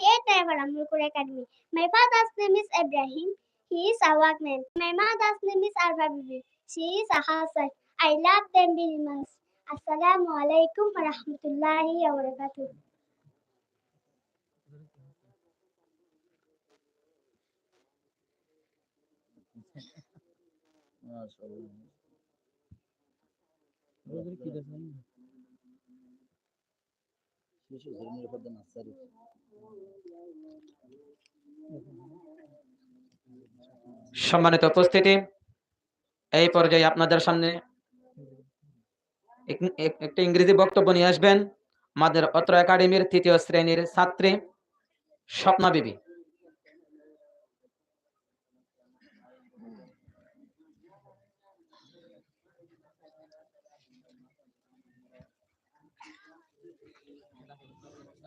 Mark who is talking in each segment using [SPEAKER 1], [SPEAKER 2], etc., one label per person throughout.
[SPEAKER 1] create Trevor Amulkur Academy. My father's name is Ibrahim. He is a workman. My mother's name is Arba Bibi. She is a housewife. I love them very much. Assalamu alaikum wa rahmatullahi wa barakatuh.
[SPEAKER 2] নিরাপত্তা nursery
[SPEAKER 3] সম্মানিত উপস্থিতি, এই পর্যায়ে আপনাদের সামনে এক- এক- একটি ইংরেজি বক্তব্য নিয়ে আসবেন। আমাদের অত্র একাডেমির তৃতীয় শ্রেণির ছাত্রী স্বপ্না বিবি।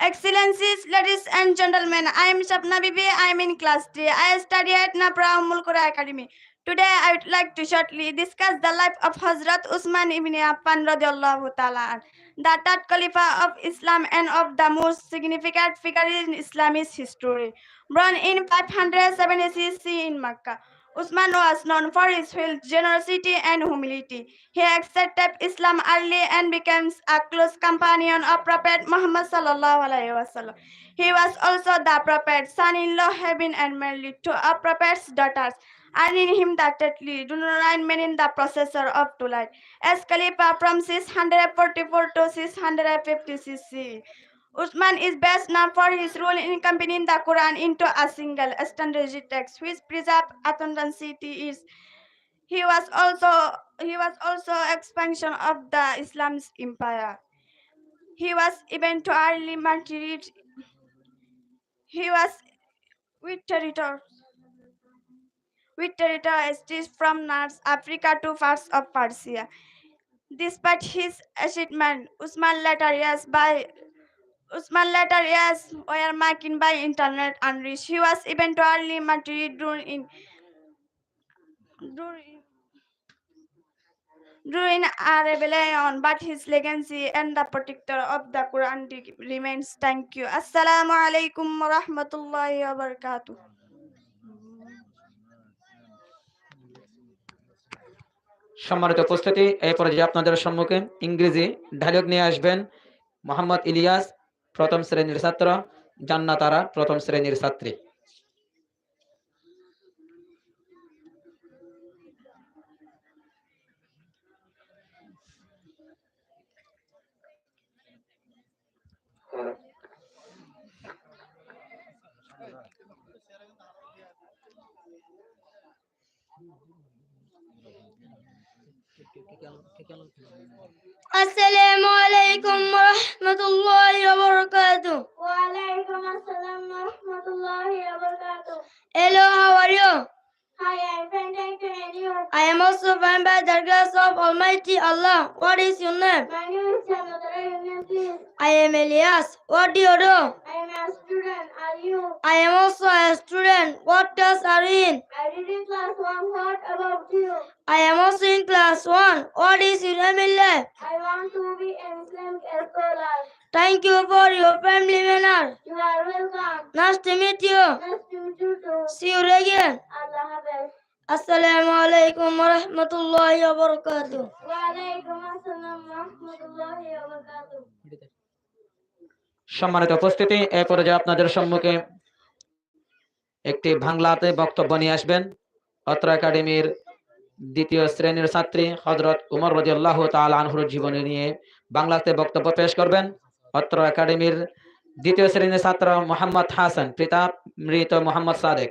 [SPEAKER 4] Excellencies, ladies and gentlemen, I am Shapna Bibi. I am in class 3. I study at Napra Ummul Qura Academy. Today, I would like to shortly discuss the life of Hazrat Usman ibn Affan radiallahu ta'ala, the third Khalifa of Islam and of the most significant figure in Islamic history. Born in 576 CE in Makkah, Usman was known for his generosity, and humility. He accepted Islam early and became a close companion of Prophet Muhammad sallallahu alaihi wasallam. He was also the Prophet's son-in-law, having and married to a Prophet's daughters, earning him the title Dunuran, meaning the processor of two light. As Khalifa from 644 to 656 CE. Usman is best known for his role in combining the Quran into a single standardized text, which preserves authenticity. Is he was also he was also expansion of the Islam's empire. He was eventually martyred. He was with territory with territory from North Africa to parts of Persia. Despite his achievement, Usman later years by Usman later years were marked by internet unrest. He was eventually martyred during in during a rebellion, but his legacy and the protector of the Quran remains. Thank you. Assalamu alaikum wa rahmatullahi wa barakatuh.
[SPEAKER 3] সম্মানিত উপস্থিতি এই পর্যায়ে আপনাদের সম্মুখে ইংরেজি dialogue নিয়ে আসবেন মোহাম্মদ ইলিয়াস প্রথম শ্রেণীর ছাত্র জান্নাতারা প্রথম শ্রেণীর ছাত্রী
[SPEAKER 5] Assalamu alaikum wa rahmatullahi wa barakatuh.
[SPEAKER 1] Wa alaikum assalam wa rahmatullahi wa barakatuh.
[SPEAKER 5] Hello, how are you?
[SPEAKER 1] Hi, I'm fine, thank you, and you?
[SPEAKER 5] I am also fine by the grace of Almighty Allah. What is your name?
[SPEAKER 1] My name is.
[SPEAKER 5] I am Elias. What do you do?
[SPEAKER 1] I am a student. Are you?
[SPEAKER 5] I am also a student. What class are you in?
[SPEAKER 1] I did in class one. What about you?
[SPEAKER 5] I am also in class 1. What is your MLA?
[SPEAKER 1] I want to be an Islamic scholar.
[SPEAKER 5] Thank you for your family manner.
[SPEAKER 1] You are welcome.
[SPEAKER 5] Nice to meet you.
[SPEAKER 1] Nice to meet you too.
[SPEAKER 5] See you again.
[SPEAKER 1] Allah Hafiz.
[SPEAKER 5] Wa rahmatullahi wa barakatuh.
[SPEAKER 1] Wa alaikum assalam wa rahmatullahi wa barakatuh.
[SPEAKER 3] সম্মানিত উপস্থিতি এই পর্যায়ে আপনাদের সম্মুখে একটি বাংলাতে বক্তব্য নিয়ে আসবেন অত্র একাডেমির দ্বিতীয় শ্রেণির ছাত্রী হজরত উমর রাজিয়াল্লাহ তাআলা আনহুর জীবনী নিয়ে বাংলাতে বক্তব্য পেশ করবেন অত্র একাডেমির দ্বিতীয় শ্রেণির ছাত্র মোহাম্মদ হাসান পিতা মৃত মোহাম্মদ সাদেক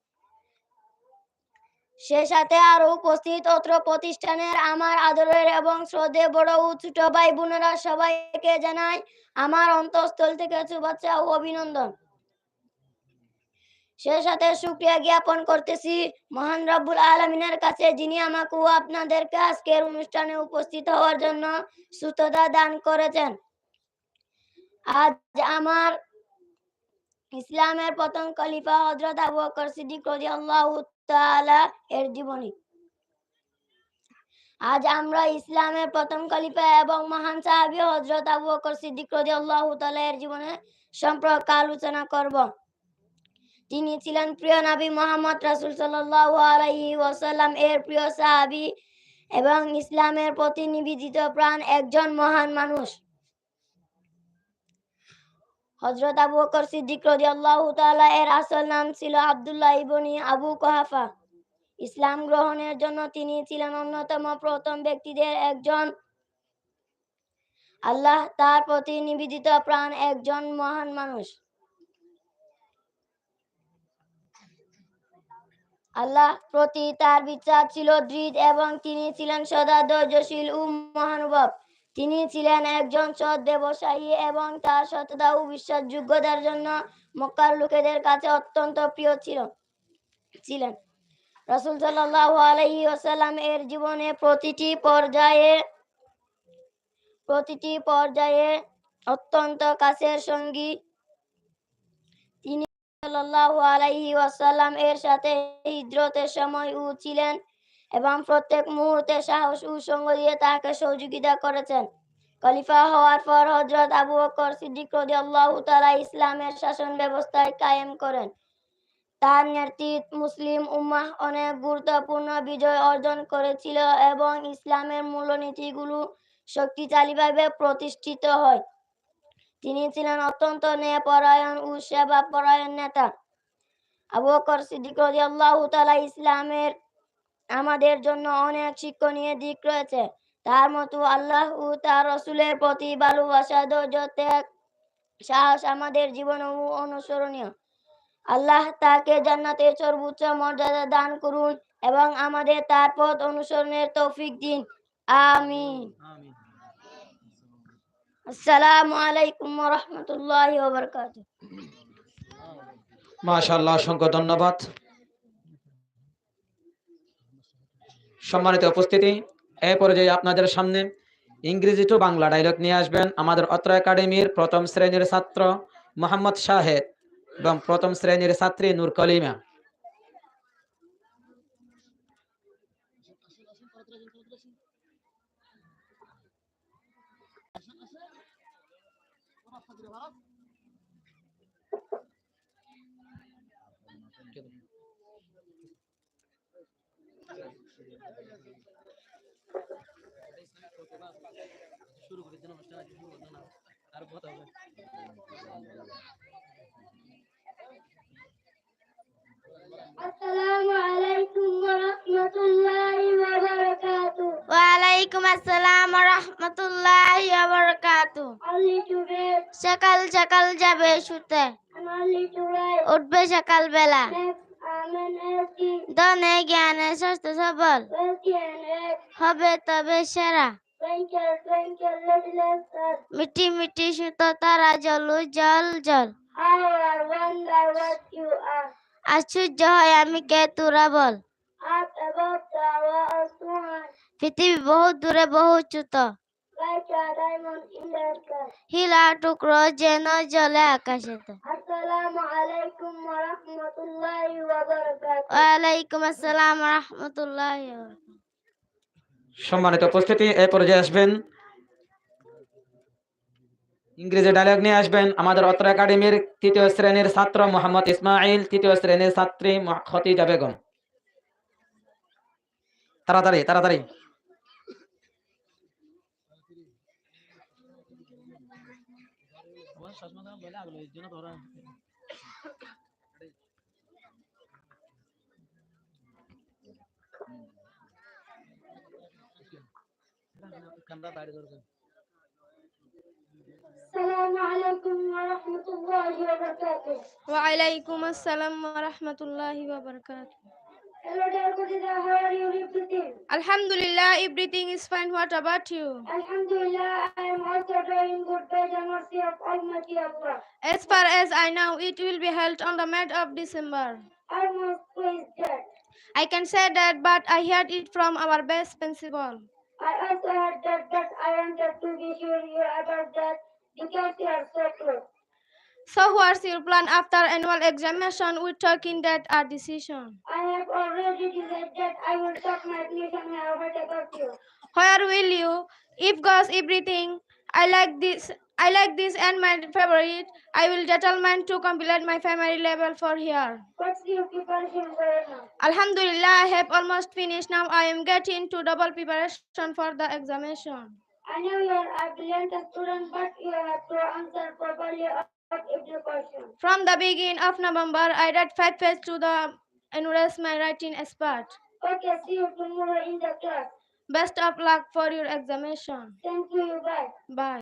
[SPEAKER 6] সে সাথে আরও উপস্থিত অত্র প্রতিষ্ঠানের আমার আদরের এবং শ্রদ্ধে বড় ও ছোট ভাই বোনেরা সবাইকে জানাই আমার অন্তঃস্থল থেকে শুভেচ্ছা ও অভিনন্দন। সে সাথে শুক্রিয়া জ্ঞাপন করতেছি মহান রব্বুল আলমিনের কাছে, যিনি আমাকে ও আপনাদেরকে আজকের অনুষ্ঠানে উপস্থিত হওয়ার জন্য সুস্থতা দান করেছেন। আজ আমার ইসলামের প্রথম খলিফা হযরত আবু বকর সিদ্দিক রাদিয়াল্লাহু তাআলা এর জীবনী। আজ আমরা ইসলামের প্রথম খলিফা এবং মহান সাহাবী হযরত আবু বকর সিদ্দিক রাদিয়াল্লাহু তাআলা এর জীবনে সম্পর্কে আলোচনা করব। তিনি ছিলেন প্রিয় নবী মোহাম্মদ রাসূল সাল্লাল্লাহু আলাইহি ওয়াসাল্লাম এর প্রিয় সাহাবী এবং ইসলামের প্রতি নিবেদিত প্রাণ একজন মহান মানুষ। হযরত আবু বকর সিদ্দিক রাদিয়াল্লাহু তাআলা এর আসল নাম ছিল আব্দুল্লাহ ইবনি আবু কুহাফা। ইসলাম গ্রহণের জন্য তিনি ছিলেন অন্যতম প্রথম ব্যক্তিদের একজন। আল্লাহ তার প্রতি নিবেদিত প্রাণ একজন মহান মানুষ। আল্লাহ প্রতি তার বিচার ছিল দৃঢ় এবং তিনি ছিলেন সদা ধৈর্যশীল ও মহানুভব। তিনি ছিলেন একজন সৎ ব্যবসায়ী এবং তার সততা ও বিশ্বাসযোগ্যতার জন্য মক্কার লোকেদের কাছে অত্যন্ত প্রিয় ছিল, ছিলেন। রাসূল সাল্লাল্লাহু আলাইহি ওয়াসাল্লাম এর জীবনে প্রতিটি পর্যায়ে প্রতিটি পর্যায়ে অত্যন্ত কাছের সঙ্গী। তিনি সাল্লাল্লাহু আলাইহি ওয়াসাল্লাম এর সাথে হিজরতের সময় ও ছিলেন। এবং প্রত্যেক মুহূর্তে সাহস ও সঙ্গ দিয়ে তাকে সহযোগিতা করেছেন। খলিফা হওয়ার পর হযরত আবু বকর সিদ্দিক রাদিয়াল্লাহু তাআলা ইসলামের শাসন ব্যবস্থায় কায়েম করেন। তার নেতৃত্ব মুসলিম উম্মাহ অনেক গুরুত্বপূর্ণ বিজয় অর্জন করেছিল এবং ইসলামের মূলনীতিগুলো শক্তিশালীভাবে প্রতিষ্ঠিত হয়। তিনি ছিলেন অত্যন্ত ন্যায়পরায়ণ ও সেবা পরায়ণ নেতা। আবু বকর সিদ্দিক রাদিয়াল্লাহু তাআলা ইসলামের আমাদের জন্য অনেক শিক্ষণীয় দিক রয়েছে। তার মতো আল্লাহ ও তার রসুলের প্রতি ভালোবাসা ধৈর্য ত্যাগ সাহস আমাদের জীবনে অনুসরণীয়। আল্লাহ তাকে জান্নাতের সর্বোচ্চ মর্যাদা দান করুন এবং আমাদের তার পথ অনুসরণের তৌফিক দিন। আমিন। আসসালামু আলাইকুম ওয়া রাহমাতুল্লাহি ওয়া বারাকাতুহু।
[SPEAKER 3] মাশাআল্লাহ অসংখ্য ধন্যবাদ। সম্মানিত উপস্থিতি, এ পর্যায়ে আপনাদের সামনে ইংরেজি টু বাংলা ডায়লগ নিয়ে আসবেন আমাদের অত্র একাডেমির প্রথম শ্রেণির ছাত্র মোহাম্মদ শাহেদ এবং প্রথম শ্রেণির ছাত্রী নূর কলিমা।
[SPEAKER 7] আসসালামু আলাইকুম ওয়া রাহমাতুল্লাহি ওয়া বারাকাতুহু
[SPEAKER 6] ওয়ালাইকুম আসসালাম ওয়া রাহমাতুল্লাহি ওয়া বারাকাতুহু
[SPEAKER 7] only to
[SPEAKER 6] সকাল সকাল যাবে শুতে। উঠবে সকাল বেলা ধনে জ্ঞানে স্বাস্থ্য সবল। হবে তবে সেরা। মিটি মিটি সুততারা জলু জল জল। আছু জহয় আমি কে তুরা বল? পৃথিবী বহু দূরে, বহু
[SPEAKER 7] চুত
[SPEAKER 6] হিলা টুকরো যেন জলে
[SPEAKER 7] আকাশে আসসালামু রহমতুল্লাহ
[SPEAKER 6] ওয়ালাইকুম আসসালাম রহমতুল্লাহ
[SPEAKER 3] সম্মানিত উপস্থিতি, এই পর্যায়ে আসবেন। ইংরেজি ডায়লগ নিয়ে আসবেন আমাদের অত্র একাডেমির তৃতীয় শ্রেণির ছাত্র মোহাম্মদ ইসমাইল, তৃতীয় শ্রেণির ছাত্রী খতিজা বেগম। তাড়াতাড়ি তাড়াতাড়ি।
[SPEAKER 7] السلام عليكم ورحمة الله وبركاته.
[SPEAKER 1] وعليكم السلام ورحمة الله وبركاته.
[SPEAKER 7] Hello dear Khadija, how are you everything?
[SPEAKER 1] Alhamdulillah, everything is fine. What about you?
[SPEAKER 7] Alhamdulillah, I am also doing good by the mercy of Almighty Allah.
[SPEAKER 1] As far as I know, it will be held on the mid of December.
[SPEAKER 7] Almost please that.
[SPEAKER 1] I can say that, but I heard it from our best principal.
[SPEAKER 7] I also heard that, but I wanted to be sure you about that because you are so close.
[SPEAKER 1] So, what's your plan after annual examination? We talk in that our decision.
[SPEAKER 7] I have already decided that I will talk my admission about you?
[SPEAKER 1] Where will you? If goes everything, I like this. I like this and my favorite. I will determine to complete my family level for here.
[SPEAKER 7] What's your preparation for now?
[SPEAKER 1] Alhamdulillah, I have almost finished now. I am getting to double preparation for the examination.
[SPEAKER 7] I know you are a brilliant student, but you have to answer properly every question.
[SPEAKER 1] From the beginning of November, I read five pages to the enrolls my writing expert.
[SPEAKER 7] Okay, see you tomorrow in the class.
[SPEAKER 1] Best of luck for your examination.
[SPEAKER 7] Thank you, bye.
[SPEAKER 1] Bye.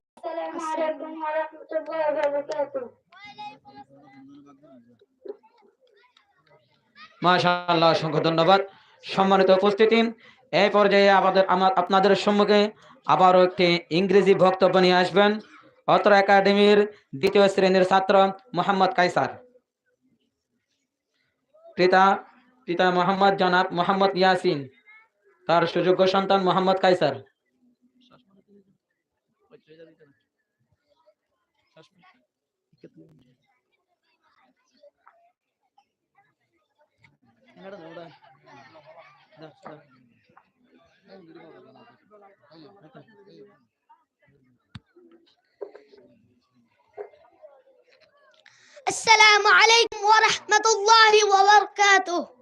[SPEAKER 3] মাশাআল্লাহ অসংখ্য ধন্যবাদ সম্মানিত উপস্থিতি। এই পর্যায়ে আমাদের আমার আপনাদের সম্মুখে আবারও একটি ইংরেজি বক্তব্য নিয়ে আসবেন। অত্র একাডেমির দ্বিতীয় শ্রেণির ছাত্র মোহাম্মদ কাইসার পিতা পিতা মোহাম্মদ জনাব মোহাম্মদ ইয়াসিন। তার সুযোগ্য সন্তান Mohammad Kaiser
[SPEAKER 7] السلام عليكم ورحمة الله وبركاته.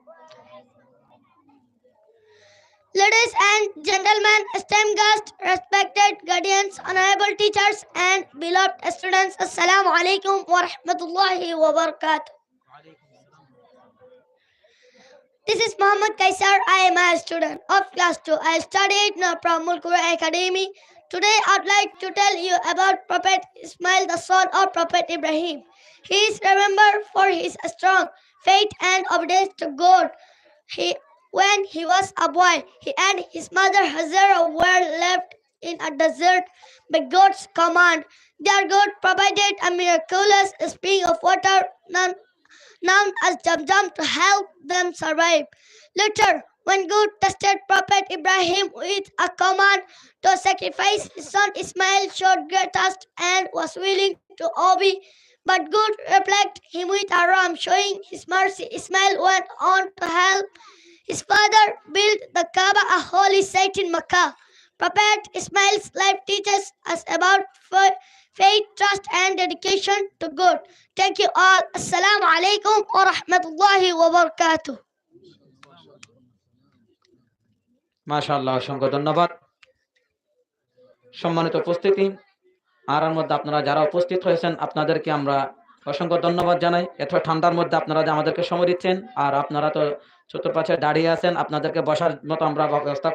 [SPEAKER 7] Ladies and gentlemen, esteemed guests, respected guardians, honorable teachers, and beloved students, Assalamu alaikum wa rahmatullahi wa barakatuh. This is Muhammad Kaisar. I am a student of class 2. I studied in Mulkura Academy. Today I'd like to tell you about Prophet Ismail, the son of Prophet Ibrahim. He is remembered for his strong faith and obedience to God. He, when he was a boy, he and his mother Hazara were left in a desert by God's command. Their God provided a miraculous spring of water known, known as Zamzam to help them survive. Later, when God tested Prophet Ibrahim with a command to sacrifice his son Ismail, showed great trust and was willing to obey. But God replied him with a ram, showing his mercy. Ismail went on to help his father build the Kaaba, a holy site in Mecca. Prophet Ismail's life teaches us about and dedication to God. Thank you all. Assalamu alaikum wa rahmatullahi wa barakatuh.
[SPEAKER 3] মাশাআল্লাহ, অসংখ্য ধন্যবাদ সম্মানিত উপস্থিতি, আর মধ্যে আপনারা যারা উপস্থিত হয়েছেন আপনাদেরকে আমরা অসংখ্য ধন্যবাদ জানাই এত ঠান্ডার মধ্যে আপনারা আমাদেরকে সময় দিচ্ছেন, আর আপনারা তো চতুর্পাশে দাঁড়িয়ে আছেন, আপনাদেরকে বসার মতো আমরা ব্যবস্থা